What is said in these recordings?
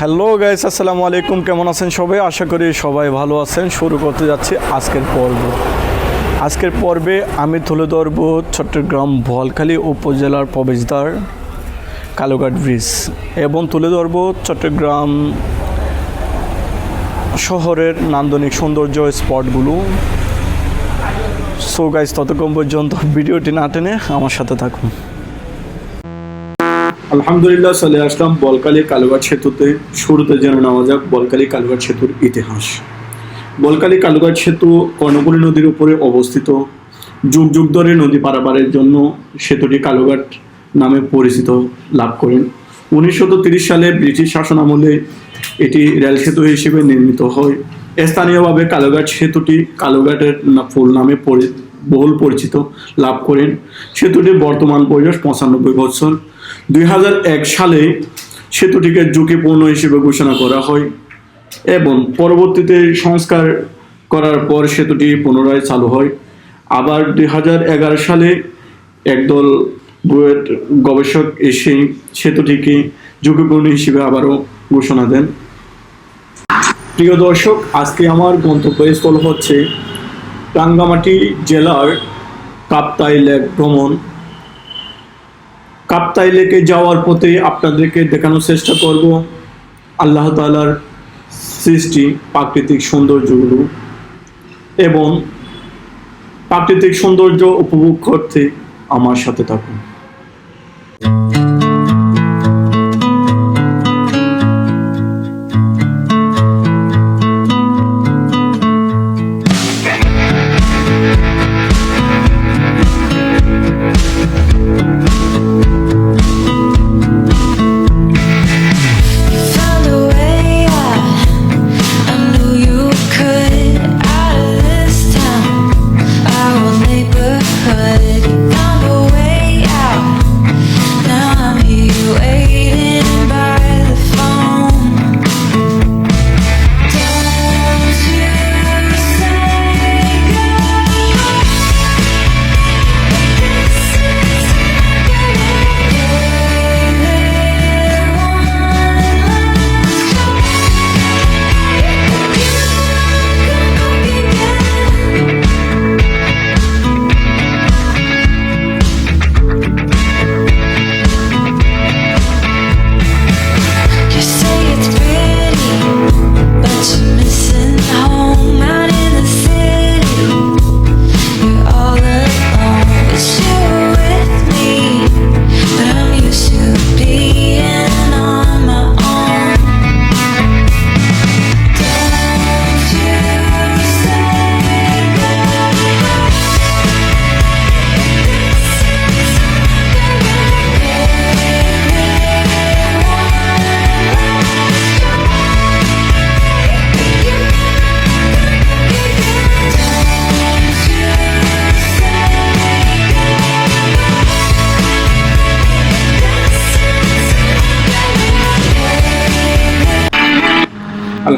Hello guys, আসসালামু আলাইকুম। কেমন আছেন সবাই? আশা করি সবাই ভালো আছেন। শুরু করতে যাচ্ছি আজকের পর্ব। আজকের পর্বে আমি তুলে ধরব চট্টগ্রাম বোয়ালখালী উপজেলার প্রবেশদ্বার, কালোঘাট ব্রিজ এবং তুলে ধরব চট্টগ্রাম শহরের নান্দনিক সৌন্দর্য স্পটগুলো। সো গাইস ততক্ষণ পর্যন্ত ভিডিওটি না টেনে আমার সাথে থাকুন। আলহামদুলিল্লাহ, চলে আসলাম বলকালী কালুঘাট সেতুতে। শুরুতে জেনে নেওয়া যাক বলকালী কালুঘাট সেতুর ইতিহাস। বলকালী কালুঘাট সেতু কর্ণপুরী নদীর উপরে অবস্থিত। যুগ যুগ ধরে নদী পারাপারের জন্য সেতুটি কালুঘাট নামে পরিচিত লাভ করেন। উনিশশো সালে ব্রিটিশ শাসন আমলে এটি রেল সেতু হিসেবে নির্মিত হয়। স্থানীয়ভাবে কালুঘাট সেতুটি কালুঘাটের ফুল নামে বহুল পরিচিত লাভ করেন। সেতুটির বর্তমান বয়স পঁচানব্বই বছর। দু হাজার এক সালে সেতুটিকে ঝুঁকিপূর্ণ হিসেবে ঘোষণা করা হয় এবং পরবর্তীতে সংস্কার করার পর সেতুটি পুনরায় চালু হয়। আবার দুই হাজার এগারো সালে একদল বুয়েট গবেষক এসে সেতুটিকে ঝুঁকিপূর্ণ হিসেবে আবারও ঘোষণা দেন। প্রিয় দর্শক, আজকে আমার গন্তব্যস্থল হচ্ছে রাঙ্গামাটি জেলার কাপ্তাই লেক ভ্রমণ। কাপ্তাই লেকে যাওয়ার পথে আপনাদেরকে দেখানোর চেষ্টা করব আল্লাহ তালার সৃষ্টি প্রাকৃতিক সৌন্দর্যগুলো এবং প্রাকৃতিক সৌন্দর্য উপভোগ করতে আমার সাথে থাকুন।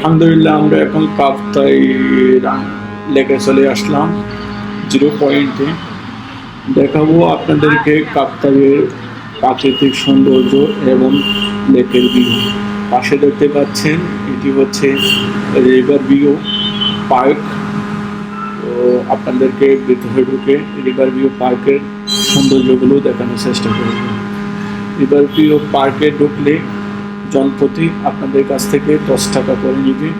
আলহামদুলিল্লাহ, আমরা এখন কাপ্তাই লেকে চলে আসলাম, জিরো পয়েন্টে। দেখাবো আপনাদেরকে কাপ্তাইয়ের প্রাকৃতিক সৌন্দর্য এবং লেকের ভিউ। পাশে দেখতে পাচ্ছেন, এটি হচ্ছে রিভার ভিউ পার্ক তো আপনাদেরকে ভিতরে ঢুকে রিভার ভিউ পার্কের সৌন্দর্যগুলো দেখানোর চেষ্টা করব। রিভার ভিউ পার্কে ঢুকলে জনপ্রতি আপনাদের কাছ থেকে দশ টাকা করে নিবে।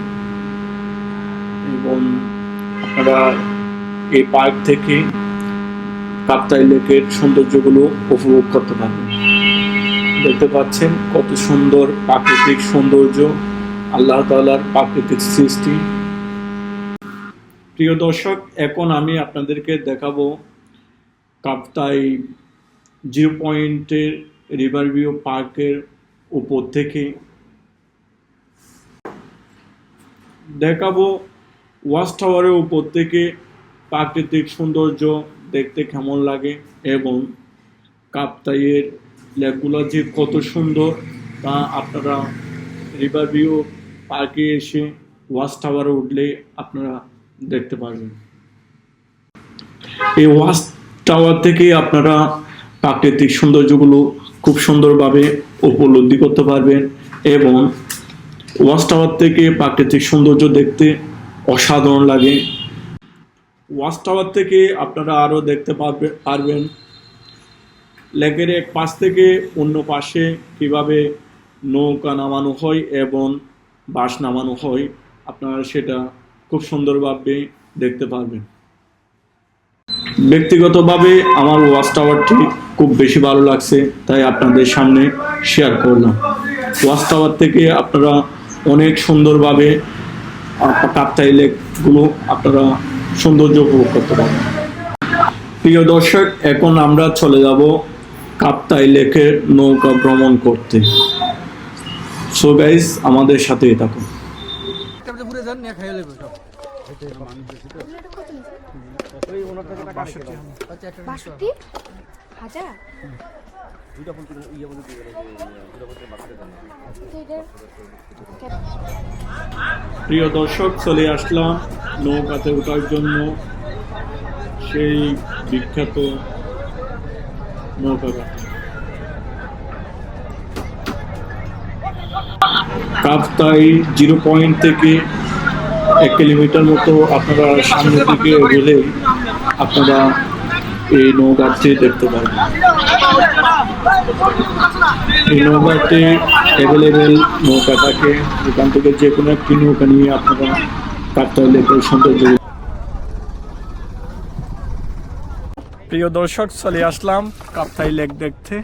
এবং আপনারা এই পার্ক থেকে কাপ্তাই লেকের সৌন্দর্যগুলো উপভোগ করতে পারবেন। দেখতে পাচ্ছেন কত সুন্দর প্রাকৃতিক সৌন্দর্য, আল্লাহ তাআলার প্রাকৃতিক সৃষ্টি। প্রিয় দর্শক, এখন আমি আপনাদেরকে দেখাবো কাপ্তাই জিরো পয়েন্টের রিভার ভিউ পার্কের উপর থেকে। দেখাবো ওয়াচ টাওয়ারের উপর থেকে প্রাকৃতিক সৌন্দর্য দেখতে কেমন লাগে এবং কাপ্তাইয়ের লেকগুলো যে কত সুন্দর তা আপনারা রিভার ভিউ পার্কে এসে ওয়াচ টাওয়ারে উঠলে আপনারা দেখতে পারবেন। এই ওয়াচ টাওয়ার থেকে আপনারা প্রাকৃতিক সৌন্দর্যগুলো খুব সুন্দরভাবে উপলব্ধি করতে পারবেন এবং ওয়াচ টাওয়ার থেকে প্রাকৃতিক সৌন্দর্য দেখতে অসাধারণ লাগে। ওয়াচ টাওয়ার থেকে আপনারা আরও দেখতে পারবে, পারবেন। লেকের এক পাশ থেকে অন্য পাশে কীভাবে নৌকা নামানো হয় এবং বাস নামানো হয়, আপনারা সেটা খুব সুন্দরভাবে দেখতে পারবেন। ব্যক্তিগতভাবে আমার ওয়াচ টাওয়ারটি খুব বেশি ভালো লাগছে তাই আপনাদের সামনে শেয়ার করলাম। টাওয়ার থেকে আপনারা অনেক সুন্দরভাবে কাপ্তাই লেকগুলো আপনারা সৌন্দর্য উপভোগ করতে পারবেন। প্রিয় দর্শক এখন আমরা চলে যাব কাপ্তাই লেকের নৌকা ভ্রমণ করতে। সো গাইস আমাদের সাথেই থাকুন। বাষট্টি হাজার প্রিয় দর্শক চলে আসলাম নৌকাতে ওঠার জন্য। সেই বিখ্যাত নৌকাঘাটে কাপ্তাই জিরো পয়েন্ট থেকে এক কিলোমিটার মতো আপনারা সামনের দিকে গেলে আপনারা এই নৌকাটি দেখতে পারবেন এই নৌকাতে অ্যাভেলেবেল নৌকা থাকে। এখান থেকে যে কোনো একটি নৌকা নিয়ে আপনারা কাপ্তাই লেকের সৌন্দর্য প্রিয় দর্শক, চলে আসলাম কাপ্তাই লেক দেখতে।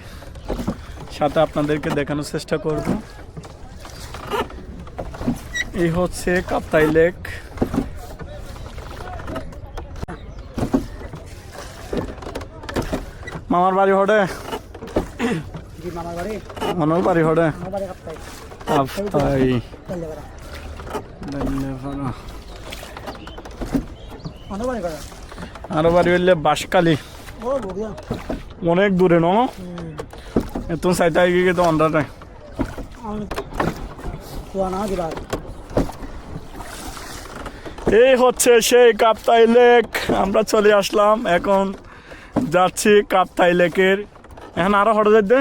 সাথে আপনাদেরকে দেখানোর চেষ্টা করব। এই হচ্ছে কাপ্তাই লেক। মামার বাড়ি হটে। মামার বাড়ি। মনোর বাড়ি হটে। আরও বাড়ি হইলে বাঁশকালি ও অনেক দূরে ন? এত সাইতে গিয়ে তো আনা এই হচ্ছে সেই কাপ্তাই লেক। আমরা চলে আসলাম এখন যাচ্ছি কাপ্তাই লেকের। এখন আরও হঠাৎ যাইতে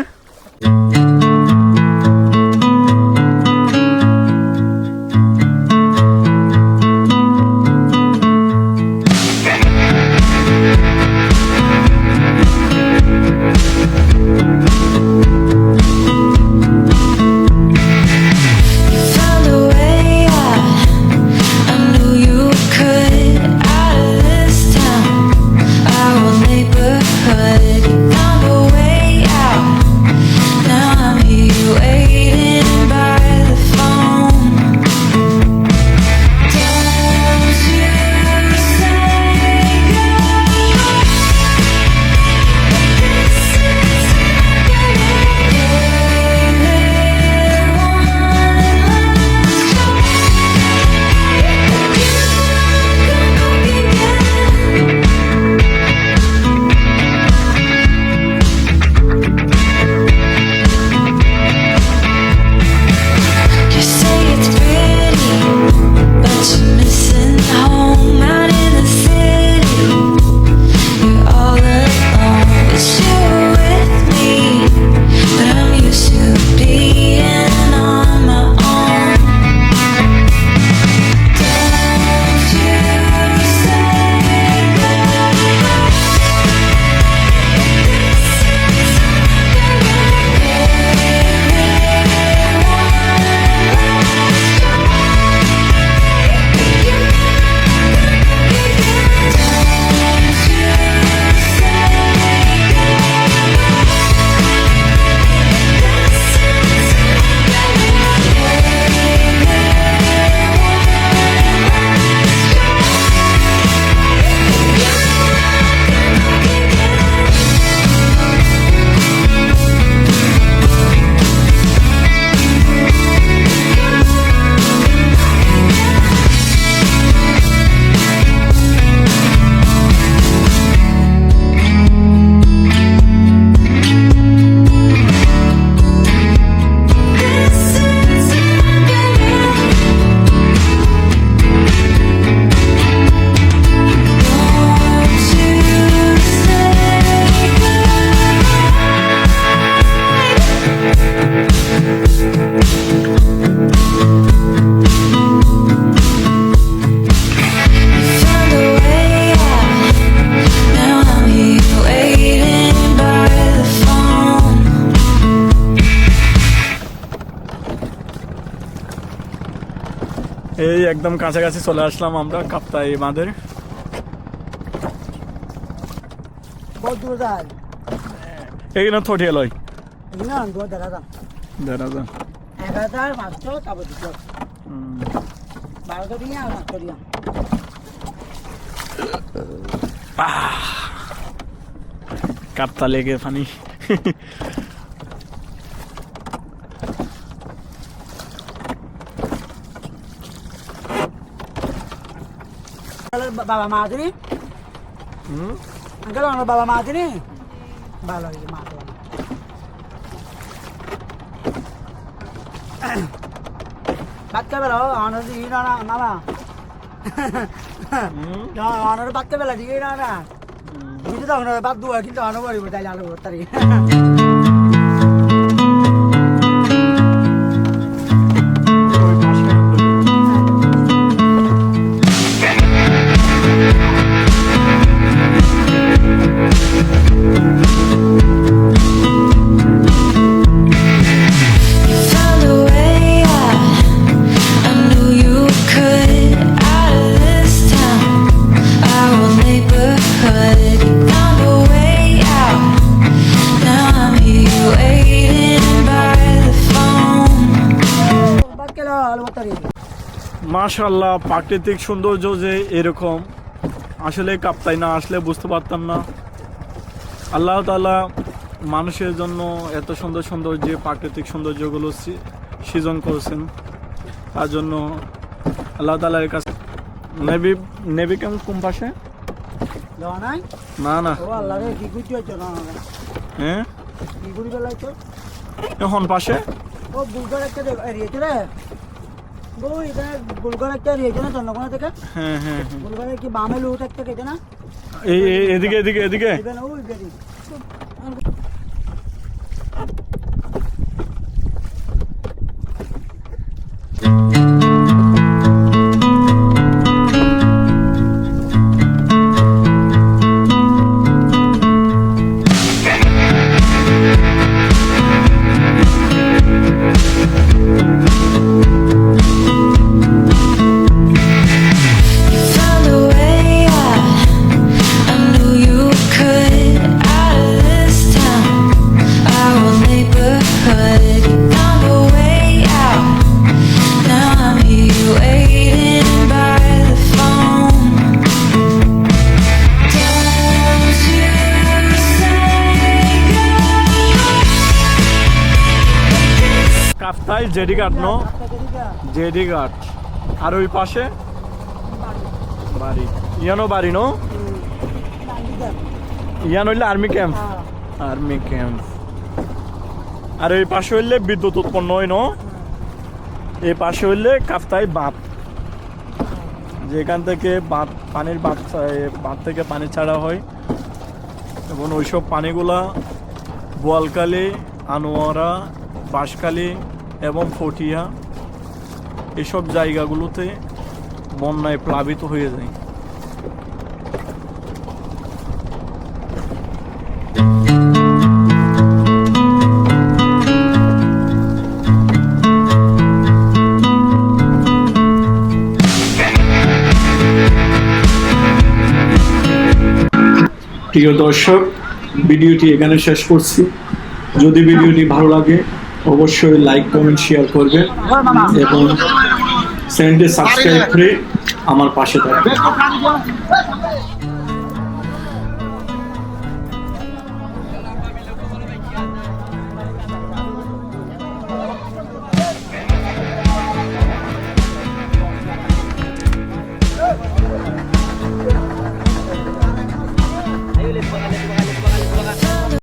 এই একদম কাছাকাছি চলে আসলাম আমরা কাপ্তাই বাঁধের। এইখানে থটিয়ে লয়। এখানে আন দূর দেখা যান দেখা যান এক হাজার পাঁচশো তারপর দুশো বারোশো দিয়ে আর পাঁচশো দিয়ে কাপ্তা লেগে পানি। বাবা মা আছে নি আঙ্কেল আমার বাবা মা আছে নি ভালো হয়েছে মা আছে বাচ্চা বেলা আমার ই না না না না আমার বাচ্চা বেলা ঠিক না না বুঝতে তখন বাদ দুয়া কিন্তু আনো পারিব তাই আলো তারি মাশাল্লাহ প্রাকৃতিক সৌন্দর্য যে এরকম আসলে কাপ্তাই না আসলে বুঝতে পারতাম না। আল্লাহ তাআলা মানুষের জন্য এত সুন্দর সুন্দর যে প্রাকৃতিক সৌন্দর্যগুলো সৃজন করেছেন। তার জন্য আল্লাহ তালার কাছে নেভি নেভি কেমন কোন পাশে? না না। হ্যাঁ এখন পাশে? ও বুলগর একটা এরিয়েছে রে ওই এখানে একটা এরিয়েছে না চন্দ্রকোনা থেকে? হ্যাঁ হ্যাঁ হ্যাঁ। কি বামে লুট একটা কেটে না? এই এদিকে এদিকে এদিকে। ওই বেরি জেডি ঘাট নো? জেডি ঘাট আর ওই পাশে? বাড়ি। ইয়ানো বাড়ি নো? ইয়ান হইলে আর্মি ক্যাম্প। Army camp. আর এই পাশে হইলে বিদ্যুৎ উৎপন্ন হয় ন? এই পাশে হইলে কাপ্তাই বাঁধ। যেখান থেকে বাঁধ পানির বাঁধ বাঁধ থেকে পানি ছাড়া হয়। এবং ওইসব পানিগুলা বোয়ালকালী আনোয়ারা বাঁশখালী এবং ফটিয়া এসব জায়গাগুলোতে বন্যায় প্লাবিত হয়ে যায়। প্রিয় দর্শক, ভিডিওটি এখানে শেষ করছি। যদি ভিডিওটি ভালো লাগে অবশ্যই লাইক কমেন্ট শেয়ার করবে এবং চ্যানেলটি সাবস্ক্রাইব করে আমার পাশে থাকবেন